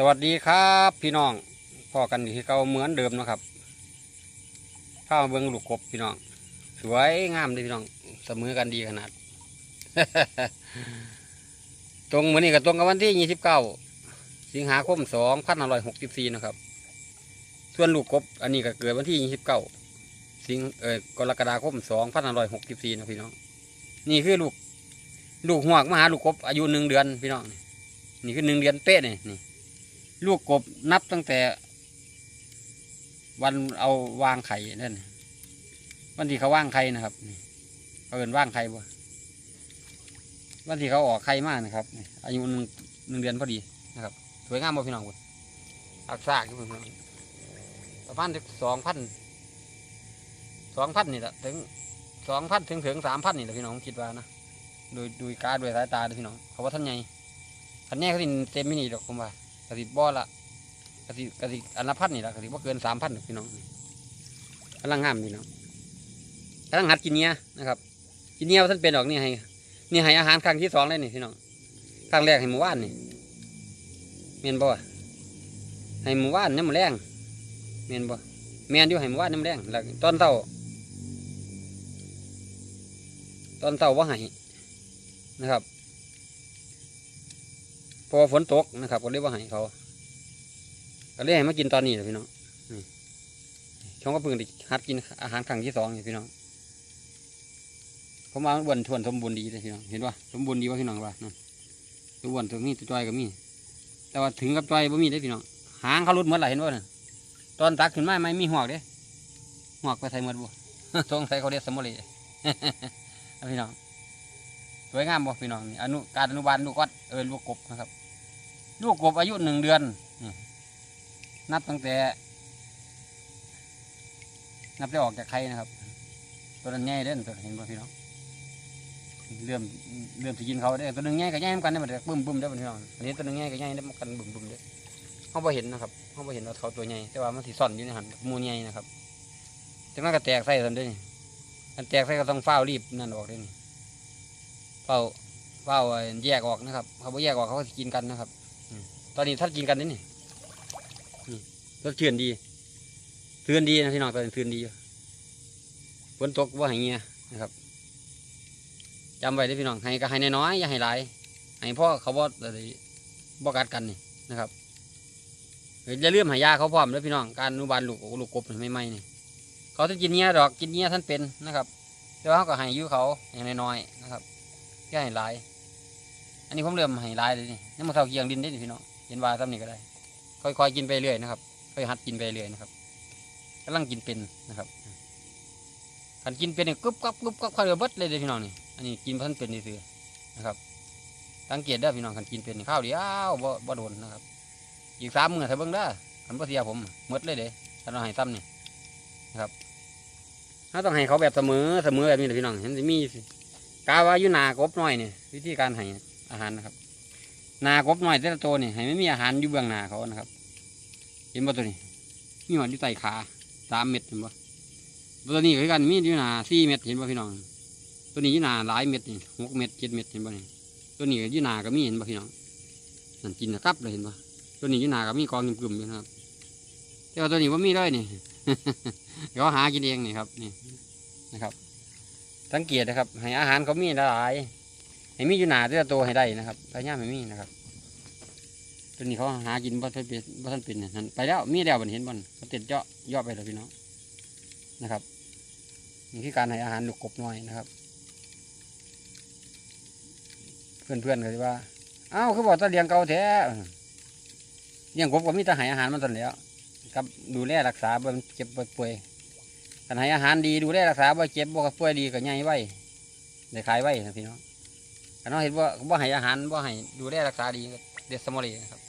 สวัสดีครับพี่น้องพ่อกันที่เก่าเหมือนเดิมนะครับข้าวเบิ้งลูกกบพี่น้อง สวยงามเลยพี่น้องเสมอกันดีขนาด ตรงมือนี้ก็ตรงกับวันที่ยี่สิบเก้าสิงหาคมสองพันห้าร้อยหกสิบสี่นะครับ ส่วนลูกกบ อันนี้ก็เกิดวันที่ยี่สิบเก้าสิงเออกรกฎาคมสองพันห้าร้อยหกสิบสี่นะพี่น้อง นี่คือลูก ลูกหวกมหาลูกกบอายุหนึ่งเดือนพี่น้อง นี่นี่คือหนึ่งเดือนเป๊ะนี่นี่ ลูกกบนับตั้งแต่ วันเอาวางไข่นั่นวันที่เขาว่างไข่นะครับเขาเอินว่างไข่บ่วันที่เขาออกไข่มากนะครับ อายุหนึ่งหนึ่งเดือนพอดีนะครับ สวยงามบ่พี่น้องคุณอักษากอยู่พี่น้องประมาณสองพันสองพันนี่แหละถึงสองพันถึงถึงสามพันนี่แหละพี่น้องคิดว่านะโดยโดยการโดยสายตาด้อพี่น้องเขาว่าท่านใหญ่ท่านแน่เขาสิเต็มไม่นี่ดอกผมว่า กสิบ่อละกสิกสิอันละพันนี่ละกสิบ่เกินสามพันพี่น้องกำลังงามพี่น้องกำลังหัดกินเนี้ยนะครับกินเนี้ยว่าท่านเป็นดอกนี่ให้นี่ให้อาหารครั้งที่สองเลยนี่พี่น้องครั้งแรกให้หมู่บ้านนี่เมียนบ่วะให้หมู่บ้านเนี่ยามมาแรงเมียนบ่เมียนอยู่ให้หมู่บ้านเนี่ยามมาแรงแล้วตอนเช้าตอนเช้าว่าให้นะครับ พอฝนตกนะครับ ก็เรียกว่าให้เขา ก็เลยให้มากินตอนนี้แหละพี่น้องช่องก็เพิ่งได้หัดกินอาหารครั้งที่สองนี่พี่น้องผมมาบวนทวนสมบูรณ์ดีเลยพี่น้อง เห็นว่าสมบูรณ์ดีว่าพี่น้องว่านั่นตัววนตัวนี้ตัวจ้อยก็มี แต่ว่าถึงกับจ้อยบ่มีได้พี่น้อง หางเขาลุดหมดหลายเห็นว่าน่ะตอนตักขึ้นมาไม่มีหวกเด้หวกไปใส่หมดบ่สงใสัยเขาเรียกสมุนไพรเอาพี่น้องสวยงามบ่พี่น้องอนุการอนุบาลลูกกัดเออลูกกบนะครับ ลูกกบอายุหนึ่งเดือน นับตั้งแต่ นับได้ออกจากไข่นะครับตัวนั้นใหญ่เด่นตัวเห็นป่พี่น้องเริ่มเริ่มจะกินเขาได้ตัวนึ่งใหญ่กับใหญ่เหมือนกันได้อมันบึ้มบึ้มได้พี่น้องอันนี้ตัวนึ่งใหญ่กับใหญ่ได้เหมือนกันบึ้มบึ้มได้อเขาไ่เห็นนะครับเขาไ่เห็นว่าเขาตัวใหญ่แต่ว่ามันสีซ่อนอยู่ในหันมูใหญ่นะครับจังนั้นก็แตกไส้ทันด้วยมันแตกไส้ก็ต้องเฝ้ารีบนั่นออกเลยเฝ้าเฝ้าแยกออกนะครับ เขาบ่แยกออกเขาก็สิกินกันนะครับ ตอนนี้ท่านกินกันนี่นี่นี่รสเถื่อนดีเถื่อนดีนะพี่น้องตอนนี้เถื่อนดีอยู่ฝนตกว่าให้เงี้ยนะครับจำไว้เด้อพี่น้องให้ก็ให้น้อยๆอย่าให้หลายให้พ่อเขาบ่อะไรบ่กัดกันนี่นะครับเฮ้ยอย่าลืมใหายาเขาพร้อมเด้อพี่น้องการอนุบาลลูกลูกกบใหม่ๆนี่เขาจะกินเงี้ยดอกกินเงี้ยท่านเป็นนะครับแต่ว่าเขาก็ให้อยูเขาอย่างน้อยๆนะครับอย่าให้หลายอันนี้ผมเริ่มให้หลายเลยนี่นี่มันเท่าเคียงดินได้นี่พี่น้อง เห็นว่าซ้ำนี่ก็ได้ ค่อยๆกินไปเรื่อยนะครับ ค่อยหัดกินไปเรื่อยนะครับกำลังกินเป็นนะครับขันกินเป็นนี่กรุบกรับกรุบกรับค่อยเบิดเลยเด้อพี่น้องนี่ อันนี้กินเพิ่นเป็นนี่คือนะครับสังเกตได้พี่น้องขันกินเป็นข้าวเดียวบ่บ่โดนนะครับ อีกสามมือถ้าเบิ่งได้ขันบ่เสียผมหมดเลยเด้ถ้าเราให้ซ้ำนี่นะครับเราต้องให้เขาแบบเสมอเสมอแบบนี้เลยพี่น้องเห็นสิมีกาวาอยู่นากบน้อยนี่วิธีการให้อาหารนะครับ นากบหน้อยแต่ละตัวนี่ให้ไม่มีอาหารอยู่เบื้องหน้าเขานะครับ เห็นบ่ตัวนี้มีหอดอยู่ใต้ขาสามเม็ดเห็นบ่ตัวนี้ก็คือกันมีอยู่หน้าสี่เม็ดเห็นบ่พี่น้อง ตัวนี้อยู่หน้าหลายเม็ดนี่หกเม็ดเจ็ดเม็ดเห็นบ่นี่ตัวนี้อยู่หน้าก็มีเห็นบ่พี่น้องนั่นกินนะครับเลยเห็นบ่ตัวนี้อยู่หน้าก็มีกองกลุ่มๆอยู่นะครับแต่ว่าตัวนี้ว่ามีเลยนี่เขาหากินเองนี่ครับนี่นะครับ สังเกตนะครับ ให้อาหารเขามีหลาย ให้มีอยู่หนาที่ตัวให้ได้นะครับพยายามให้มีนะครับ ตัวนี้เขาหากินบ่ทันเป็นบ่ทันเป็นนั่นไปแล้วมีแล้วบันเห็นบ่นเขาติดเจาะยาะไปแล้วพี่น้องนะครับนี่คือการให้อาหารลูกกบน้อยนะครับเพื่อนเพื่อนๆก็จะว่า เอ้าคือบอกตะเลียงเก่าแท้เลี้ยงกบก็มีแต่ให้อาหารมันตอนแล้วกับดูแลรักษาบ่เจ็บบ่ป่วยการให้อาหารดีดูแลรักษาบ่เจ็บบ่ป่วยดีก็ใหญ่ไว้ได้ขายไว้นะพี่น้อง น้องเห็นว่าว่าให้อาหารว่าให้ดูแลรักษาดีเด็ดสมอรีนะครับ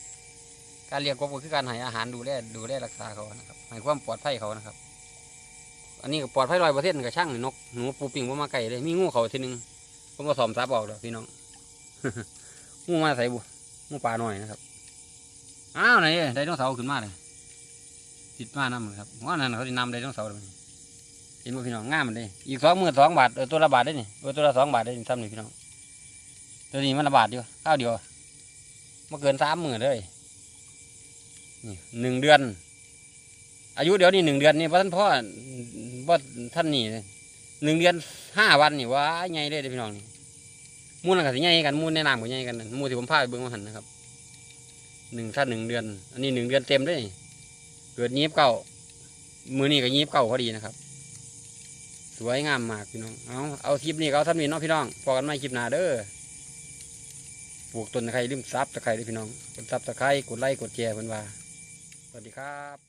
การเลี้ยงกบก็คือการให้อาหารดูแลดูแลรักษาเขานะครับให้ความปลอดภัยเขานะครับ อันนี้ก็ปลอดภัยร้อยปร์เซ็นต์กับช่างนกหนูปูปิงว่ามาไก่เลยมีงูเขาทีหนึงผมก็สอมซับออกแล้วพี่น้องงูมาใส่บุงูปลาหน่อยนะครับอ้าวไหนไดโนเสาร์ขึ้นมาเลยติดมาน้ำเลยครับว่านั่นเขาจะนำไดโนเสาร์เลยเห็นบ่พี่น้องง่ามมันเลยอีกสองหมื่นสองบาทตัวละบาทได้นี่ตัวละสองบาทได้นี่ซ้ำนี่พี่น้อง ตัวนี้มันระบาดอยู่ข้าวเดียวมาเกินสามหมื่นเลยนี่หนึ่งเดือน อายุเดี๋ยวนี้หนึ่งเดือนนี่พ่ท่านพ่อพ่ท่านนี่หนึ่งเดือนห้าวันนี่ว้าใหญ่เลยเด้อพี่น้องนี่มูนั่นสิใหญ่กันมูในน้ำก็ใหญ่กันนั่นหมูที่ผมพาไปเบิ่งมาหันนะครับหนึ่งถ้าหนึ่งเดือน อันนี้หนึ่งเดือนเต็มเลยเกิดยีบเก้ามือนี่ก็ยีบเก้าพอดีนะครับ สวยงามมากพี่น้องเอาเอาคลิปนี้เอาท่านนี้เนาะพี่น้องพอกันไม่คลิปหนาเด้อ ปลูกต้นตะไคร้ลืมซับตะไคร้ด้วยพี่น้องกดซับตะไคร้กดไลค์กดแชร์เพิ่นว่า สวัสดีครับ